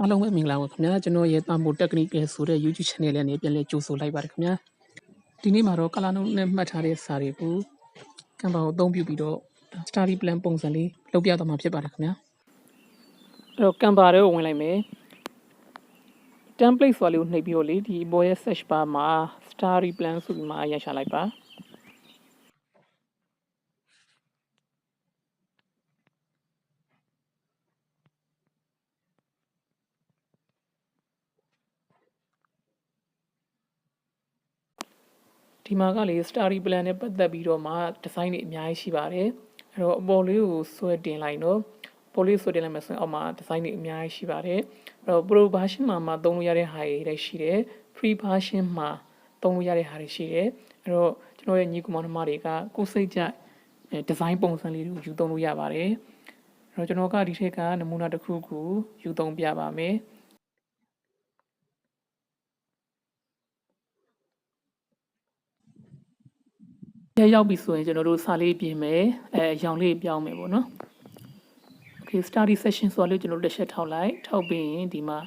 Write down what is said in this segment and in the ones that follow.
အားလုံးပဲမင်္ဂလာပါခင်ဗျာကျွန်တော်ရဲ့တာမို technical ဆိုတဲ့ YouTube channel လေးနဲ့ပြန်လည်ကြိုဆိုလိုက်ပါတယ်ခင်ဗျာဒီနေ့မှာတော့ကလာနုနဲ့မှတ်ထားတဲ့စာတွေကိုကံပါကိုအသုံးပြုပြီးတော့ study plan ပုံစံလေးလုပ်ပြသွားမှာဖြစ်ပါတယ်ခင်ဗျာအဲ့တော့ကံပါတွေကိုဝင်လိုက်မယ် template ဆိုတာလေးကိုနှိပ်ပြီးတော့လေဒီဘောရဲ့ search bar မှာ study plan ဆိုပြီးမှရရှာလိုက်ပါ ဒီမှာကလေ study plan နဲ့ပတ်သက်ပြီးတော့မှ design တွေအများကြီးရှိပါတယ်အဲ့တော့အပေါ်လေးကိုဆွဲတင်လိုက်တော့ပေါ်လေးဆွဲတင်လိုက်မှဆိုရင်အောက်မှာ design တွေအများကြီးရှိပါတယ်အဲ့တော့ pro version မှာမှသုံးလို့ရတဲ့ဟာတွေလည်းရှိတယ် free version မှာသုံးလို့ရတဲ့ဟာတွေရှိတယ်အဲ့တော့ကျွန်တော်ရဲ့ညီကောင်မတွေကကိုယ်စိတ်ကြအဲ design ပုံစံလေးတွေကိုယူသုံးလို့ရပါတယ်အဲ့တော့ကျွန်တော်ကဒီထက်ကနမူနာတစ်ခုခုယူသုံးပြပါမယ် ရရောက်ပြီဆိုရင်ကျွန်တော်တို့စာလေးပြင်မယ်အဲအရောင်လေးပြောင်းမယ်ပေါ့နော် Okay study session ဆိုတော့လေကျွန်တော်တို့တစ်ချက်ထောက်လိုက်ထောက်ပြီးရင်ဒီမှာ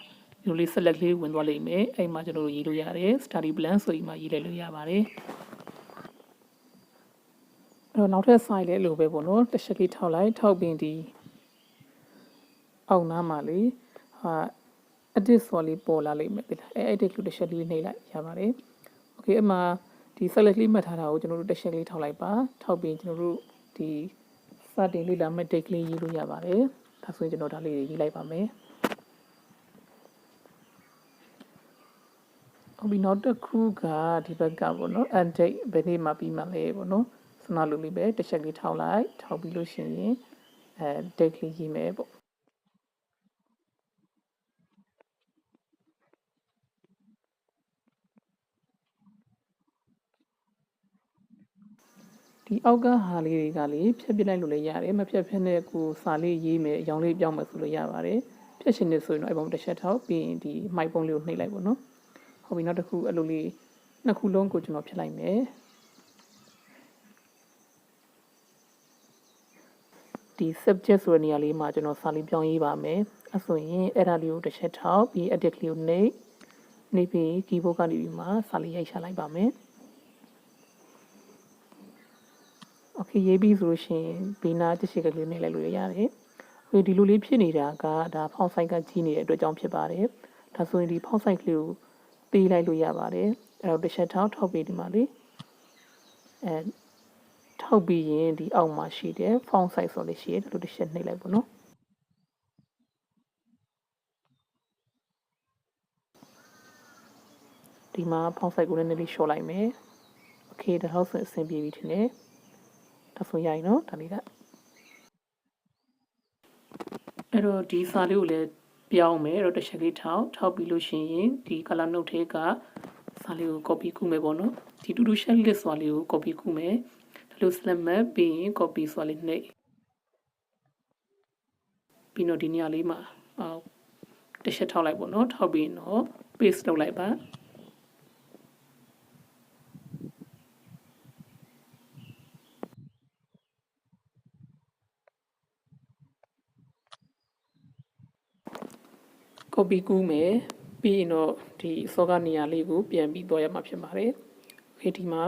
ဒီလိုလေး select လေးဝင်သွားလိမ့်မယ်အဲ့မှာကျွန်တော်တို့ရေးလို့ရတယ် study plan ဆိုပြီးမှရေးလိုက်လို့ရပါတယ်အဲ့တော့နောက်ထပ် file လေးလိုပဲပေါ့နော်တစ်ချက်လေးထောက်လိုက်ထောက်ပြီးဒီအောက်နားမှာလေဟာ edit ဆိုလေးပေါ်လာလိမ့်မယ်ဒီလားအဲ edit လို့တစ်ချက်လေးနှိပ်လိုက်ရပါတယ် Okay အမှ ဒီ select လေးမှတ်ထားတာကိုကျွန်တော်တို့တစ်ချက်လေးထောက်လိုက်ပါထောက်ပြီးကျွန်တော်တို့ဒီစတင်လေ့လာမဲ့ date လေးရေးလို့ရပါတယ်ဒါဆိုရင်ကျွန်တော်ဒါလေးတွေရေးလိုက်ပါမယ်ဟုတ်ပြီနောက်တစ်ခုကဒီဘက်ကပေါ့နော် end date ဘယ်နေ့မှပြီးမှလဲပေါ့နော်စနလူလေးပဲတစ်ချက်လေးထောက်လိုက်ထောက်ပြီးလို့ရှိရင်အဲ date လေးရေးမယ်ပေါ့ ဒီအောက်ကဟာလေးတွေကလေဖြတ်ပြလိုက်လို့လည်းရတယ်မဖြတ်ဖြတ်နဲ့ကိုစာလေးရေးမယ်အရောင်လေးပြောင်းမယ်ဆိုလို့ရပါတယ်ဖြတ်ရှင်နေဆိုရင်တော့အပုံတစ်ချက်ထောက်ပြီးရင်ဒီမိုက်ပုံလေးကိုနှိပ်လိုက်ပါတော့ဟုတ်ပြီနောက်တစ်ခုအဲ့လိုလေးနှစ်ခုလုံးကိုကျွန်တော်ဖြတ်လိုက်မယ်ဒီ subject ဆိုတဲ့နေရာလေးမှာကျွန်တော်စာလေးပြောင်းရေးပါမယ်အဲ့ဆိုရင်အဲ့ဒါလေးကိုတစ်ချက်ထောက်ပြီး edit လေးကိုနှိပ်နှိပ်ပြီး keyboard ကနေပြီးမှစာလေးရိုက်ချလိုက်ပါမယ် โอเคရေးပြီးဆိုလို့ရှိရင်ဘေးနာတစ်ရှိကလေးနဲ့လည်းလို့ရတယ်။ဟိုဒီလိုလေးဖြစ်နေတာကဒါဖောင်းဆိုင်ကကြီးနေတဲ့အတွက်ကြောင့်ဖြစ်ပါတယ်။ဒါဆိုရင်ဒီဖောင်းဆိုင်ကလေးကိုပေးလိုက်လို့ရပါတယ်။အဲ့တော့တစ်ချက်ထောက်ထောက်ပြီးဒီမှာလေအဲထောက်ပြီးရင်ဒီအောက်မှာရှိတယ်ဖောင်းဆိုင်ဆိုလေးရှိတယ်ဒါလိုတစ်ချက်နှိပ်လိုက်ပေါ့နော်။ဒီမှာဖောင်းဆိုင်ကိုလည်းနည်းနည်းရှော့လိုက်မယ်။โอเคဒါတော့ဆိုအဆင်ပြေပြီထင်တယ်။ ဒါဆိုရရင်နော်ဒါလေးကအဲ့တော့ဒီစာလေးကိုလည်းပြောင်းမယ်အဲ့တော့တစ်ချက်လေးထောက်ထောက်ပြီးလို့ရှိရင်ဒီ color note ထဲကစာလေးကို copy ကူးမယ်ပေါ့နော်ဒီတူတူ shell list စာလေးကို copy ကူးမယ်ဒါလို့ select မဲ့ပြီးရင် copy စာလေးနှိပ်ပြီးတော့ဒီနေရာလေးမှာအော်တစ်ချက်ထောက်လိုက်ပေါ့နော်ထောက်ပြီးတော့ paste လုပ်လိုက်ပါ copy ကူးမယ်ပြီးရင်တော့ဒီစောကနေရာလေးကိုပြန်ပြီးသွားရမှာဖြစ်ပါတယ်။ Okay ဒီမှာ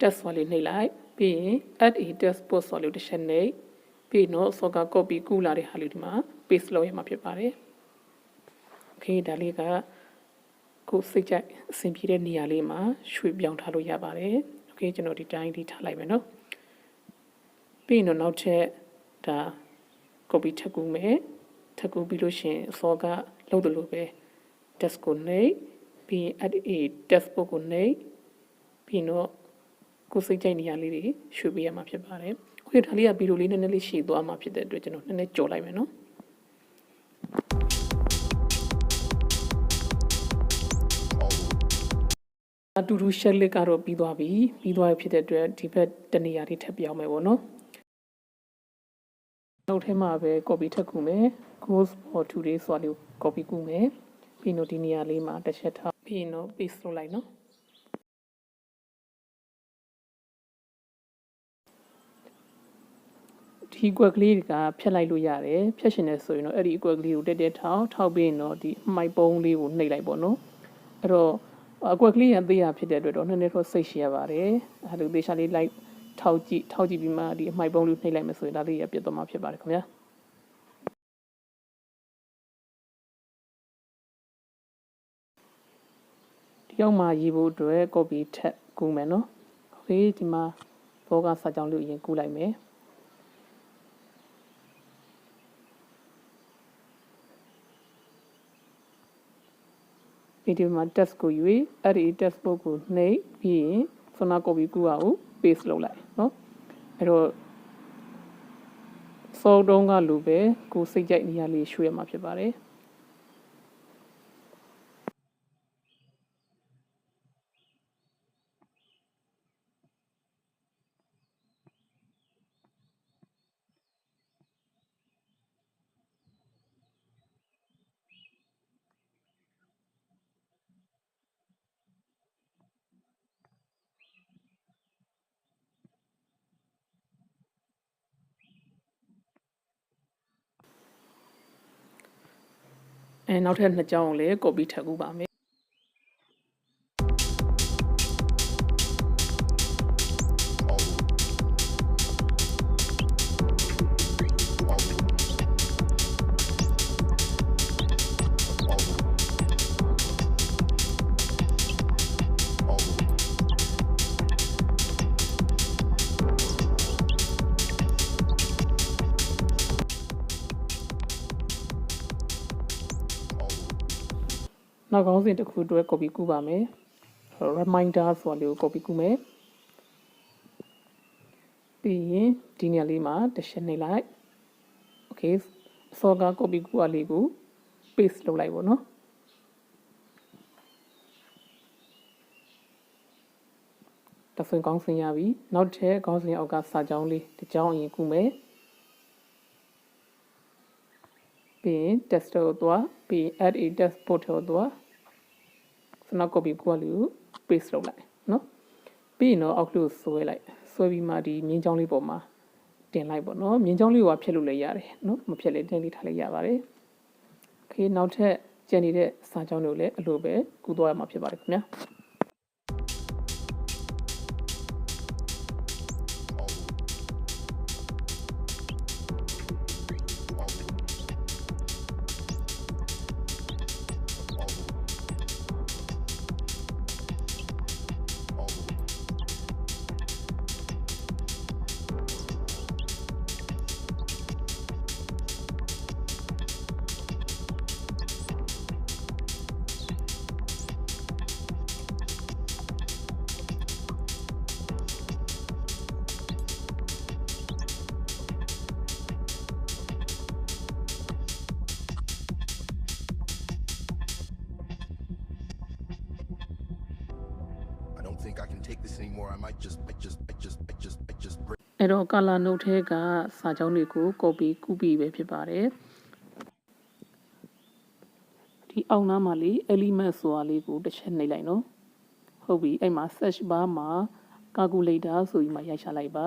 test ဆိုလေးနှိပ်လိုက်ပြီးရင် add a test post ဆိုလေးတစ်ချက်နှိပ်ပြီးရင်တော့စောက copy ကူးလာတဲ့ဟာလေးဒီမှာ paste လုပ်ရမှာဖြစ်ပါတယ်။ Okay ဒါလေးကကိုယ်စိတ်ကြိုက်အဆင်ပြေတဲ့နေရာလေးမှာရွှေ့ပြောင်းထားလို့ရပါတယ်။ Okay ကျွန်တော်ဒီတိုင်းဒီထားလိုက်မယ်နော်။ပြီးရင်တော့နောက်ထပ်ဒါ copy ထပ်ကူးမယ်ထပ်ကူးပြီးလို့ရှိရင်အစောက လုပ်တယ်လို့ပဲ test ကိုနှိပ်ပြီးရင် add a test book ကိုနှိပ်ပြီးတော့ကိုယ်စိတ်ကြိုက်နေရာလေးတွေရွှေ့ပေးရမှာဖြစ်ပါတယ်။ Okay ဒါလေးကဗီဒီယိုလေးနည်းနည်းလေးရှည်သွားမှာဖြစ်တဲ့အတွက်ကျွန်တော်နည်းနည်းကြော်လိုက်မယ်နော်အတူတူ share link ကတော့ပြီးသွားပြီပြီးသွားပြီဖြစ်တဲ့အတွက်ဒီဘက်တနေရာလေးထပ်ပြောင်းမယ်ပေါ့နော် နောက်ထဲမှာပဲ copy ထပ်ကူမယ် goes for today ဆိုတာလေးကို copy ကူမယ်ပြီးတော့ဒီနေရာလေးမှာတစ်ချက်ထားပြီးတော့ paste လုပ်လိုက်နော်ဒီဒီကွက်ကလေးတွေကဖြတ်လိုက်လို့ရတယ်ဖြတ်ရှင်နေဆိုရင်တော့အဲ့ဒီကွက်ကလေးကိုတက်တက်ထောက်ထောက်ပြီးရင်တော့ဒီမှိုက်ပုံးလေးကိုနှိပ်လိုက်ပေါ့နော်အဲ့တော့အကွက်ကလေးရသေးရဖြစ်တဲ့အတွက်တော့နည်းနည်းတော့စိတ်ရှိရပါတယ်အဲ့လိုသေချာလေးလိုက် ထောက်ကြည့်ထောက်ကြည့်ပြီးမှဒီအမိုက်ပုံးလေးနှိပ်လိုက်မယ်ဆိုရင်ဒါလေးရပြတ်သွားမှာဖြစ်ပါတယ်ခင်ဗျာဒီရောက်မှာရေးဖို့အတွက် copy ထက်ကူးမယ်နော်ဟုတ်ပြီဒီမှာဘောကစာကြောင်းလေးအရင်ကူးလိုက်မယ်ဒီဒီမှာ test ကိုယူအဲ့ဒီ test book ကိုနှိပ်ပြီးရင်ခုန copy ကူးအောင် paste လုပ်လိုက်နော်အဲ့တော့စောတုံးကလိုပဲကိုစိတ်ကြိုက်နေရာလေးရွှေ့ရမှာဖြစ်ပါတယ် အဲနောက်ထပ်နှစ်ကြောင်းကိုလည်း copy ထပ်ကူပါမယ် နောက်ကောင်းစဉ်တစ်ခုအတွက် copy ကူးပါမယ် reminder ဆိုတာလေးကို copy ကူးမယ်ပြီးရင်ဒီနေရာလေးမှာတစ်ချက်နှိပ်လိုက် okay စောက copy ကူးအလေးကို paste လုပ်လိုက်ပါတော့တဖွင့်ကောင်းစင်ရပြီနောက်ထပ်ကောင်းစင်အောက်ကစာကြောင်းလေးတစ်ကြောင်းအရင်ကူးမယ်ပြီးရင် test ကိုသွား ပြီး add a text ပို့ထော်သွားစနောက် copy ကိုကလူ paste လုပ်လိုက်နော်ပြီးရင်တော့ outlook ဆွဲလိုက်ဆွဲပြီးမှဒီမြင်းချောင်းလေးပေါ်မှာတင်လိုက်ပေါ့နော်မြင်းချောင်းလေးကဖြတ်လို့လည်းရတယ်နော်မဖြတ်လည်းတင်လေးထားလိုက်ရပါတယ်ခေနောက်ထပ်ကျန်နေတဲ့စာကြောင်းတွေကိုလည်းအလိုပဲကူသွားရမှာဖြစ်ပါတယ်ခင်ဗျာ think I can take this anymore. I might just, I just, I just, I just, I just break. အဲ့တော့ color note ထဲကစာကြောင်းတွေကို copy ကူးပြီးပဲဖြစ်ပါတယ်ဒီအောက်နားမှာလေ element ဆိုတာလေးကိုတစ်ချက်နှိပ်လိုက်နော်ဟုတ်ပြီအဲ့မှာ search bar မှာ calculator ဆိုပြီးမှရိုက်ချလိုက်ပါ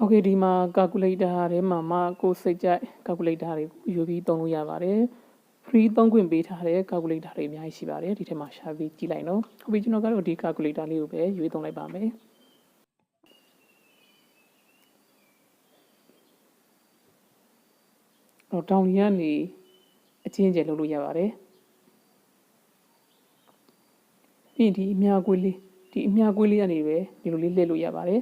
โอเคဒီမှာ calculator ထဲမှာမှကိုယ်စိတ်ကြိုက် calculator တွေကိုယူပြီးသုံးလို့ရပါတယ် free သုံးခွင့်ပေးထားတဲ့ calculator တွေအများကြီးရှိပါတယ်ဒီထဲမှာရှာပြီးကြည့်လိုက်နော်ဟုတ်ပြီကျွန်တော်ကတော့ဒီ calculator လေးကိုပဲရွေးသုံးလိုက်ပါမယ်တော့တောင်လီကနေအချင်းကျယ်လုပ်လို့ရပါတယ်ပြီးရင်ဒီအများကွေးလေးဒီအများကွေးလေးကနေပဲဒီလိုလေးလှည့်လို့ရပါတယ်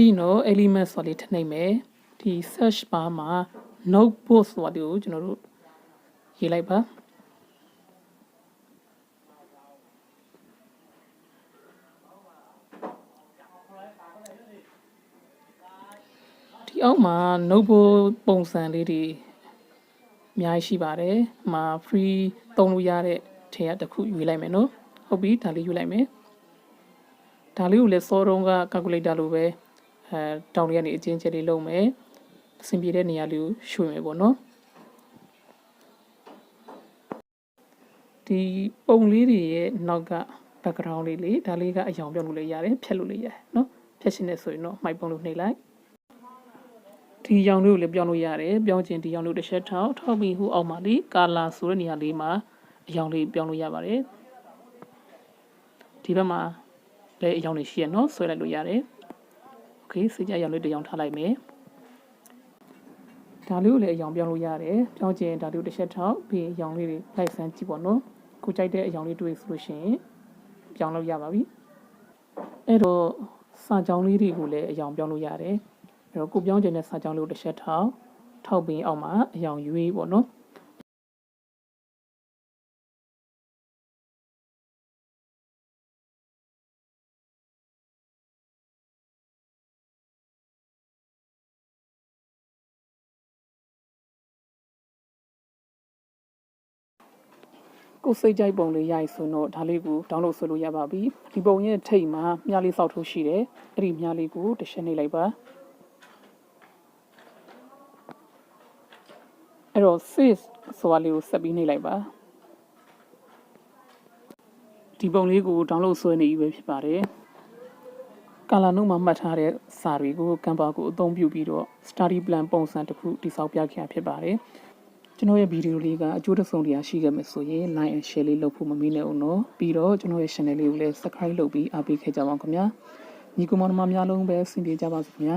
ပြီးတော့ element ဆိုလေးထည့်နိုင်မယ်ဒီ search bar မှာ notebook ဆိုတာဒီကိုကျွန်တော်တို့ရေးလိုက်ပါအောက်မှာ notebook ပုံစံလေးတွေအများကြီးရှိပါတယ်။ဟိုမှာ free သုံးလို့ရတဲ့ထဲကတစ်ခုယူလိုက်မယ်နော်။ဟုတ်ပြီဒါလေးယူလိုက်မယ်။ဒါလေးကိုလည်းစောတုံးက calculator လိုပဲ အဲတောင်းလေးကနေအချင်းချင်းလေးလုပ်မယ်။အဆင်ပြေတဲ့နေရာလေးကိုရွှေ့မယ်ပေါ့နော်။ဒီပုံလေးတွေရဲ့နောက်က background လေးလေဒါလေးကအယောင်ပြောင်းလို့လည်းရတယ်ဖြတ်လို့လည်းရတယ်နော်ဖြတ်ရှင်နေဆိုရင်တော့မှိုက်ပုံလို့နှိပ်လိုက်ဒီရောင်လေးကိုလည်းပြောင်းလို့ရတယ်ပြောင်းချင်ဒီရောင်လေးကိုတစ်ချက်ထောက်ထောက်ပြီးဟိုအောက်မှာလေကာလာဆိုတဲ့နေရာလေးမှာအယောင်လေးပြောင်းလို့ရပါတယ်ဒီဘက်မှာလည်းအယောင်လေးရှိရနော်ဆွဲလိုက်လို့ရတယ် โอเคစိတ်ကြအယောင်လေးတစ်ယောင်ထားလိုက်မယ်ဒါလေးကိုလည်းအယောင်ပြောင်းလို့ရတယ်ပြောင်းချင်ဒါလေးကိုတစ်ချက်ထောက်ပြီးအယောင်လေးတွေလိုက်ဆန်းကြည့်ပေါ့နော်ကိုကြိုက်တဲ့အယောင်လေးတွေ့ဆိုလို့ရှိရင် ပြောင်းလို့ရပါပြီအဲ့တော့စာကြောင်းလေးတွေကိုလည်းအယောင်ပြောင်းလို့ရတယ်အဲ့တော့ကိုပြောင်းခြင်းတဲ့စာကြောင်းလေးကိုတစ်ချက်ထောက်ထောက်ပြီးအောက်မှာအယောင်ရွေးပေါ့နော် ကိုစိတ်ကြိုက်ပုံလေးရိုက်ဆိုတော့ဒါလေးကို download ဆွဲလို့ရပါပြီဒီပုံရဲ့ထိတ်မှာမြားလေးစောက်ထိုးရှိတယ်အဲ့ဒီမြားလေးကိုတစ်ချက်နှိပ်လိုက်ပါအဲ့တော့ save ဆိုတာလေးကိုဆက်ပြီးနှိပ်လိုက်ပါဒီပုံလေးကို download ဆွဲနေပြီပဲဖြစ်ပါတယ်ကာလာနုမှာမှတ်ထားတဲ့စာတွေကို Canva ကိုအသုံးပြုပြီးတော့ study plan ပုံစံတစ်ခုတိစောက်ပြခဲ့ဖြစ်ပါတယ် ကျွန်တော်ရဲ့ဗီဒီယိုလေးကအကျိုးတစ်စုံတရားရှိခဲ့မယ်ဆိုရင် like and share လေးလုပ်ဖို့မမေ့နဲ့ဦးနော်ပြီးတော့ကျွန်တော်ရဲ့ channel လေးကိုလည်း subscribe လုပ်ပြီးအားပေးခဲ့ကြပါဦးခင်ဗျာညီကောင်မများလုံးပဲဆင်ပြေကြပါစေခင်ဗျာ